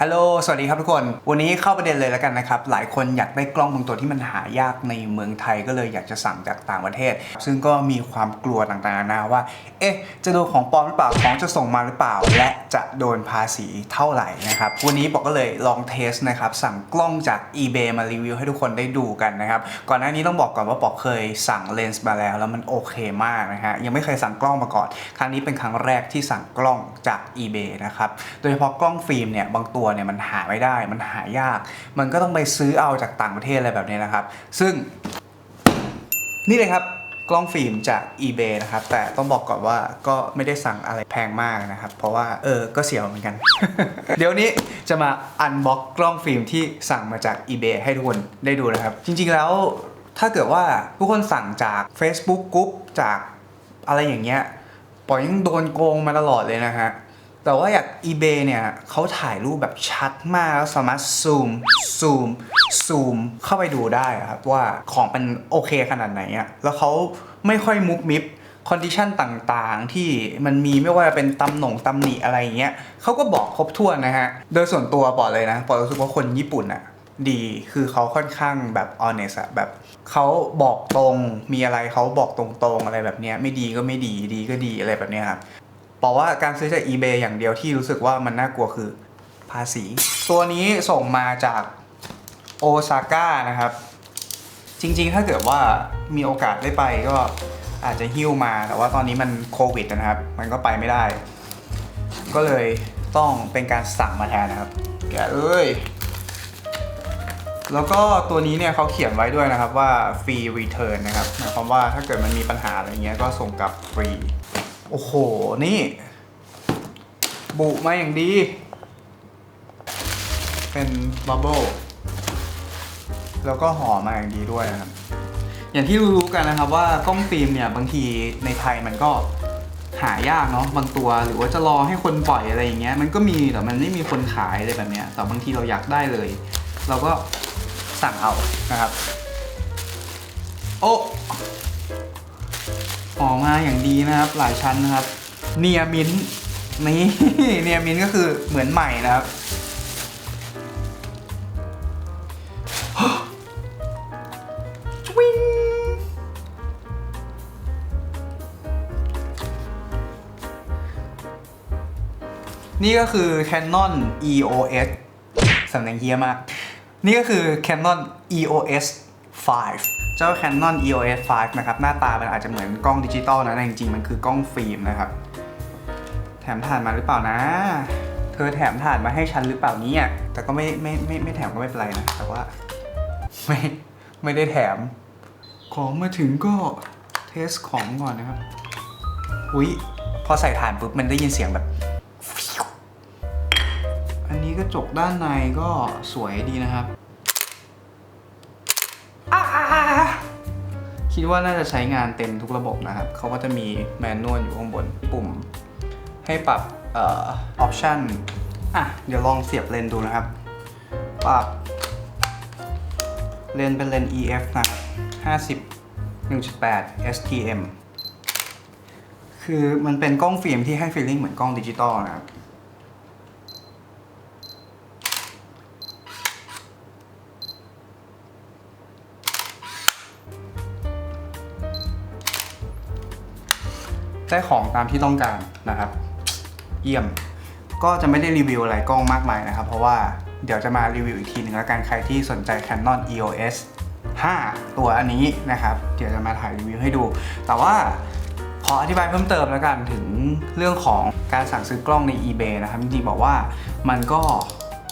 ฮัลโหล สวัสดีครับทุกคน วันนี้เข้าประเด็นเลยแล้วกันนะครับ หลายคนอยากได้กล้องบางตัวที่มันหายากในเมืองไทยก็เลยอยากจะสั่งจากต่างประเทศ ซึ่งก็มีความกลัวต่างๆนานาว่า เอ๊ะ จะโดนของปลอมหรือเปล่า ของจะส่งมาหรือเปล่า และจะโดนภาษีเท่าไหร่นะครับ วันนี้บอกก็เลยลองเทสนะครับ สั่งกล้องจาก eBay มารีวิวให้ทุกคนได้ดูกันนะครับ ก่อนหน้านี้ต้องบอกก่อนว่าปอกเคยสั่งเลนส์มาแล้ว แล้วมันโอเคมากนะฮะ ยังไม่เคยสั่งกล้องมาก่อน ครั้งนี้เป็นครั้งแรกที่สั่งกล้องจาก eBay นะครับ โดยเฉพาะกล้องฟิล์มเนี่ยบางตัวเนี่ยมันหาไม่ได้มันหายาก มันก็ต้องไปซื้อเอาจากต่างประเทศอะไรแบบนี้นะครับ ซึ่ง นี่เลยครับกล้องฟิล์มจาก eBay นะครับ แต่ต้องบอกก่อนว่าก็ไม่ได้สั่งอะไรแพงมากนะครับ เพราะว่าเออ ก็เสียวเหมือนกัน เดี๋ยวนี้จะมาอันบ็อกกล้องฟิล์มที่สั่งมาจาก eBay ให้ทุกคนได้ดูนะครับ จริงๆแล้วถ้าเกิดว่าทุกคนสั่งจาก Facebook กรุ๊ปจากอะไรอย่างเงี้ยปล่อยยังโดนโกงมาตลอดเลยนะฮะ แต่ว่าอย่าง eBay เนี่ยเขาถ่ายรูปแบบชัดมากแล้วสามารถซูมซูมซูมเข้าไปดูได้ครับว่าของเป็นโอเคขนาดไหนอะแล้วเขาไม่ค่อยมุกมิบคอนดิชันต่างๆ ที่มันมีไม่ว่าจะเป็นตำหน่งตำหนิอะไรอย่างเงี้ยเขาก็บอกครบถ้วนนะฮะ โดยส่วนตัวบอกเลยนะบอกรู้สึกว่าคนญี่ปุ่นอะดีคือเขาค่อนข้างแบบ honest อะแบบเขาบอกตรงมีอะไรเขาบอกตรงๆอะไรแบบเนี้ยไม่ดีก็ไม่ดีดีก็ดีอะไรแบบเนี้ยครับ บอกว่าการซื้อจาก eBay อย่างเดียวที่รู้สึกว่ามันน่ากลัวคือภาษี ตัวนี้ส่งมาจากโอซาก้านะครับ จริงๆ ถ้าเกิดว่ามีโอกาสได้ไปก็อาจจะหิ้วมา แต่ว่าตอนนี้มันโควิดนะครับ มันก็ไปไม่ได้ ก็เลยต้องเป็นการสั่งมาแทนนะครับ แกะเลยแล้วก็ตัวนี้เนี่ยเขาเขียนไว้ด้วยนะครับว่าฟรีรีเทิร์นนะครับหมายความว่าถ้าเกิดมันมีปัญหาอะไรเงี้ยก็ส่งกลับฟรี โอ้โห นี่ บุมาอย่างดี เป็นบับเบิลแล้วก็ห่อมาอย่างดีด้วยนะครับ อย่างที่รู้ๆกันนะครับว่ากล้องฟิล์มเนี่ยบางทีในไทยมันก็หายากเนาะบางตัวหรือว่าจะรอให้คนปล่อยอะไรอย่างเงี้ยมันก็มีแต่มันไม่มีคนขายอะไรแบบเนี้ยแต่บางทีเราอยากได้เลย เราก็สั่งเอานะครับ โอ้ ออกมาอย่างดีนะครับ หลายชั้นนะครับ เนียมินนี่เนียมินก็คือเหมือนใหม่นะครับวิงนี่ก็คือ Canon EOS สำเนียงเฮียมาก นี่ก็คือ Canon EOS 5 เจ้า Canon EOS 5 นะครับ หน้าตามันอาจจะเหมือนกล้องดิจิตอลนะแต่จริงๆ มันคือกล้องฟิล์มนะครับ แถมถ่านมาหรือเปล่านะ เธอแถมถ่านมาให้ฉันหรือเปล่านี่ยแต่ก็ไม่ไม่ไม่ไม่แถมก็ไม่เป็นไรนะ แต่ว่า ไม่ไม่ได้แถม ของมาถึงก็เทสของก่อนนะครับ อุ๊ย พอใส่ถ่านปุ๊บมันได้ยินเสียงแบบ อันนี้กระจกด้านในก็สวยดีนะครับ คิดว่าน่าจะใช้งานเต็มทุกระบบนะครับเขาก็จะมีแมนนวลอยู่ข้างบนปุ่ม ให้ปรับออปชันอะเดี๋ยวลองเสียบเลนดูนะครับ ปรับ เลนเป็นเลน EF นะครับ50 1.8 STM คือมันเป็นกล้องฟิล์มที่ให้ฟีลลิ่งเหมือนกล้องดิจิตอลนะครับ ได้ของตามที่ต้องการนะครับ เยี่ยม ก็จะไม่ได้รีวิวอะไรกล้องมากมายนะครับ เพราะว่าเดี๋ยวจะมารีวิวอีกทีหนึ่งแล้วกันใครที่สนใจ Canon EOS 5 ตัวอันนี้นะครับ เดี๋ยวจะมาถ่ายรีวิวให้ดู แต่ว่าขออธิบายเพิ่มเติมแล้วกันถึงเรื่องของการสั่งซื้อกล้องใน eBay นะครับจริงๆบอกว่ามันก็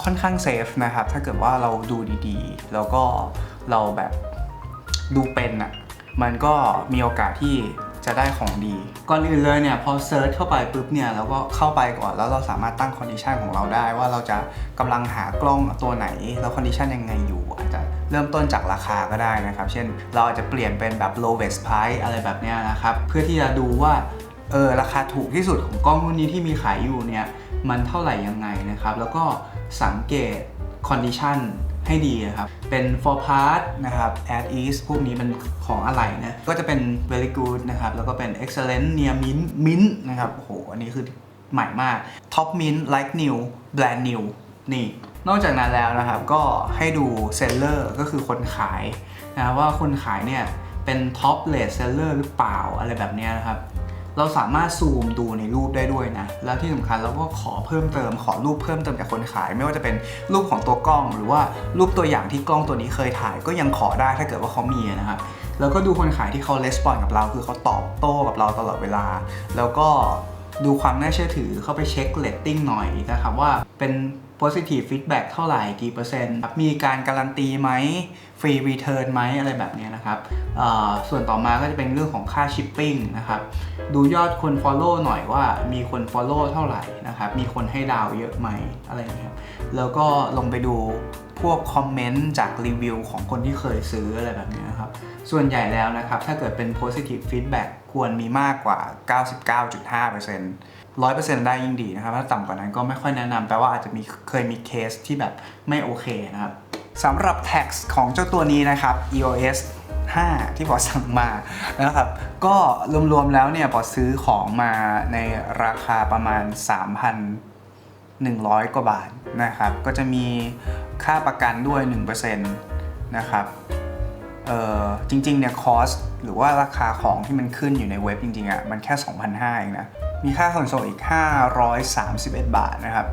ค่อนข้างเซฟนะครับ ถ้าเกิดว่าเราดูดีๆ แล้วก็เราแบบดูเป็นอะมันก็มีโอกาสที่ จะได้ของดี ก่อนอื่นเลยเนี่ยพอเซิร์ชเข้าไปปุ๊บเนี่ยเราก็เข้าไปก่อนแล้วเราสามารถตั้งคอนดิชันของเราได้ ว่าเราจะกำลังหากล้องตัวไหนแล้วคอนดิชันยังไงอยู่อาจจะเริ่มต้นจากราคาก็ได้นะครับ เช่นเราอาจจะเปลี่ยนเป็นแบบ lowest price อะไรแบบเนี้ยนะครับเพื่อที่จะดูว่าเออราคาถูกที่สุดของกล้องรุ่นนี้ที่มีขายอยู่เนี่ยมันเท่าไหร่ยังไงนะครับแล้วก็สังเกต condition ให้ดีนะครับ เป็น for part นะครับ at ease พวกนี้เป็นของอะไรนะ ก็จะเป็น very good นะครับ แล้วก็เป็น excellent near mint mint นะครับโอ้โหอันนี้คือใหม่มาก top mint like new brand new นี่ นอกจากนั้นแล้วนะครับ ก็ให้ดูเซลเลอร์ก็คือคนขายนะว่าคนขายเนี่ยเป็นท็อปเลสเซลเลอร์หรือเปล่าอะไรแบบนี้นะครับ เราสามารถซูมดูในรูปได้ด้วยนะ แล้วที่สำคัญเราก็ขอเพิ่มเติม ขอรูปเพิ่มเติมจากคนขาย ไม่ว่าจะเป็นรูปของตัวกล้อง หรือว่ารูปตัวอย่างที่กล้องตัวนี้เคยถ่าย ก็ยังขอได้ถ้าเกิดว่าเขามีนะครับแล้วก็ดูคนขายที่เขาレスปอนกับเรา คือเขาตอบโต้กับเราตลอดเวลา แล้วก็ดูความน่าเชื่อถือเข้าไปเช็คเลตติ้งหน่อยนะครับว่า เป็น positive feedback เท่าไหร่กี่เปอร์เซ็นต์มีการการันตีไหมฟรีรีเทิร์นไหมอะไรแบบนี้นะครับส่วนต่อมาก็จะเป็นเรื่องของค่าชิปปิ้งนะครับ ดูยอดคน Follow หน่อยว่ามีคน Follow เท่าไหร่นะครับ มีคนให้ดาวเยอะไหมอะไรอย่างเงี้ยครับแล้วก็ลงไปดูพวกคอมเมนต์จากรีวิวของคนที่เคยซื้ออะไรแบบนี้นะครับ ส่วนใหญ่แล้วนะครับ ถ้าเกิดเป็น positive feedback ควรมีมากกว่า 99.5% 100%ได้ยิ่งดีนะครับ ถ้าต่ำกว่านั้นก็ไม่ค่อยแนะนำแปลว่าอาจจะมีเคยมีเคสที่แบบไม่โอเคนะครับสำหรับ tax ของเจ้าตัวนี้นะครับ EOS 5 ที่ปอสั่งมานะครับ ก็รวมๆแล้วเนี่ยปอซื้อของมาในราคาประมาณ 3,100 กว่าบาทนะครับ ก็จะมีค่าประกันด้วย 1%นะครับเออจริงๆเนี่ยคอสหรือว่าราคาของที่มันขึ้นอยู่ในเว็บจริงๆอะมันแค่ 2,500เองนะ มีค่าขนส่งอีก 531 บาทนะครับ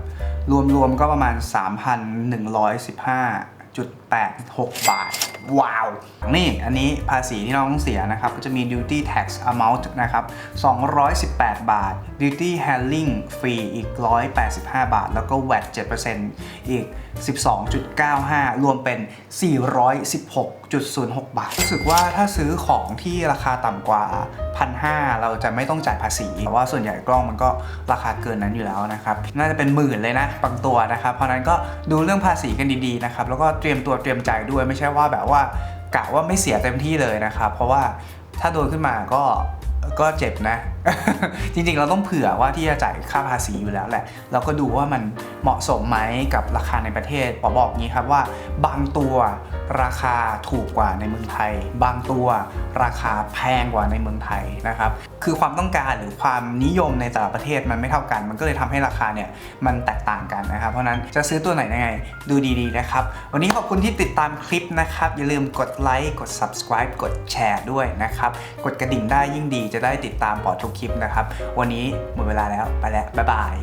รวมๆก็ประมาณ 3,115.86 บาท ว้าว นี่อันนี้ภาษีที่น้องต้องเสียนะครับ ก็จะมี duty tax amount นะครับ 218 บาท duty handling fee อีก 185 บาท แล้วก็ VAT 7%อีก 12.95 รวมเป็น 416 6.06 บาท รู้สึกว่าถ้าซื้อของที่ราคาต่ำกว่า 1,500 เราจะไม่ต้องจ่ายภาษีเพราะว่าส่วนใหญ่กล้องมันก็ราคาเกินนั้นอยู่แล้วนะครับ น่าจะเป็นหมื่นเลยนะบางตัวนะครับ เพราะนั้นก็ดูเรื่องภาษีกันดีๆนะครับ แล้วก็เตรียมตัวเตรียมใจด้วยไม่ใช่ว่าแบบว่ากะว่าไม่เสียเต็มที่เลยนะครับ เพราะว่าถ้าโดนขึ้นมาก็ก็เจ็บนะจริงๆ เราต้องเผื่อว่าที่จะจ่ายค่าภาษีอยู่แล้วแหละ เราก็ดูว่ามันเหมาะสมไหมกับราคาในประเทศปอบอกงี้ครับว่า บางตัวราคาถูกกว่าในเมืองไทย บางตัวราคาแพงกว่าในเมืองไทยนะครับ คือความต้องการหรือความนิยมในแต่ละประเทศมันไม่เท่ากัน มันก็เลยทำให้ราคาเนี่ยมันแตกต่างกันนะครับ เพราะฉะนั้นจะซื้อตัวไหนยังไงดูดีๆนะครับ วันนี้ขอบคุณที่ติดตามคลิปนะครับ อย่าลืมกดไลค์กด subscribe กดแชร์ด้วยนะครับ กดกระดิ่งได้ยิ่งดีจะได้ติดตามปอดทุกคลิปนะครับ วันนี้หมดเวลาแล้วไปแล้วบ๊ายบาย